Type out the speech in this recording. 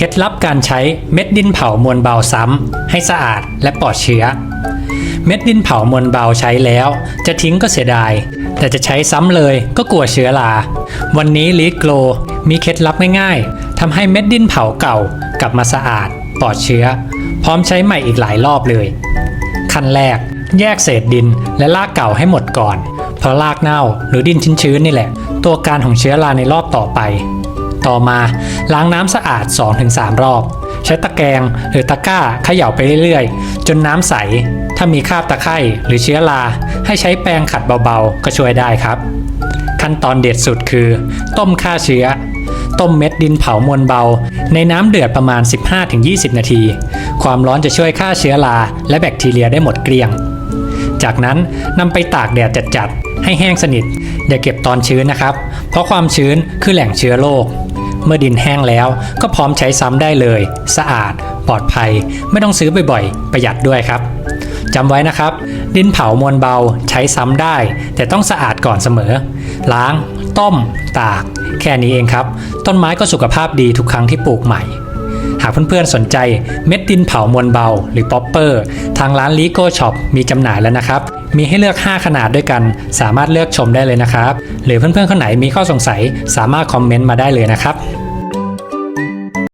เคล็ดลับการใช้เม็ดดินเผามวลเบาซ้ำ ให้สะอาดและปลอดเชื้อ เม็ดดินเผามวลเบาใช้แล้ว จะทิ้งก็เสียดาย แต่จะใช้ซ้ำเลยก็กลัวเชื้อรา วันนี้ลีดโกลมีเคล็ดลับง่ายๆทำให้เม็ดดินเผาเก่ากลับมาสะอาด ปลอดเชื้อ พร้อมใช้ใหม่อีกหลายรอบเลย ขั้นแรก แยกเศษดินและรากเก่าให้หมดก่อน เพราะรากเน่าหรือดินชื้นๆนี่แหละ ตัวการของเชื้อราในรอบต่อไป ต่อมาล้างน้ำสะอาด 2-3 รอบ ใช้ตะแกรงหรือตะกร้าเขย่าไปเรื่อยๆ จนน้ำใส ถ้ามีคราบตะไคร่หรือเชื้อรา ให้ใช้แปรงขัดเบาๆ ก็ช่วยได้ครับ ขั้นตอนเด็ดสุดคือ ต้มฆ่าเชื้อ ต้มเม็ดดินเผามวลเบา ในน้ำเดือดประมาณ 15-20 นาที ความร้อนจะช่วยฆ่าเชื้อราและแบคทีเรียได้หมดเกลี้ยง จากนั้นนำไปตากแดดจัดๆให้แห้งสนิท อย่าเก็บตอนชื้นนะครับ เพราะความชื้นคือแหล่งเชื้อโรค เมื่อดินแห้งแล้ว ก็พร้อมใช้ซ้ำได้เลย สะอาด ปลอดภัย ไม่ต้องซื้อบ่อยๆ ประหยัดด้วยครับจำไว้นะครับ ดินเผามวลเบาใช้ซ้ำได้ แต่ต้องสะอาดก่อนเสมอ ล้าง ต้ม ตาก แค่นี้เองครับ ต้นไม้ก็สุขภาพดีทุกครั้งที่ปลูกใหม่ หากเพื่อนๆสนใจเม็ดดินเผามวลเบา หรือป๊อปเปอร์ ทางร้านลีโก้ช็อปมีจำหน่ายแล้วนะครับ มีให้เลือก 5 ขนาดด้วยกัน สามารถเลือกชมได้เลยนะครับ หรือเพื่อนๆคนไหนมีข้อสงสัย สามารถคอมเมนต์มาได้เลยนะครับ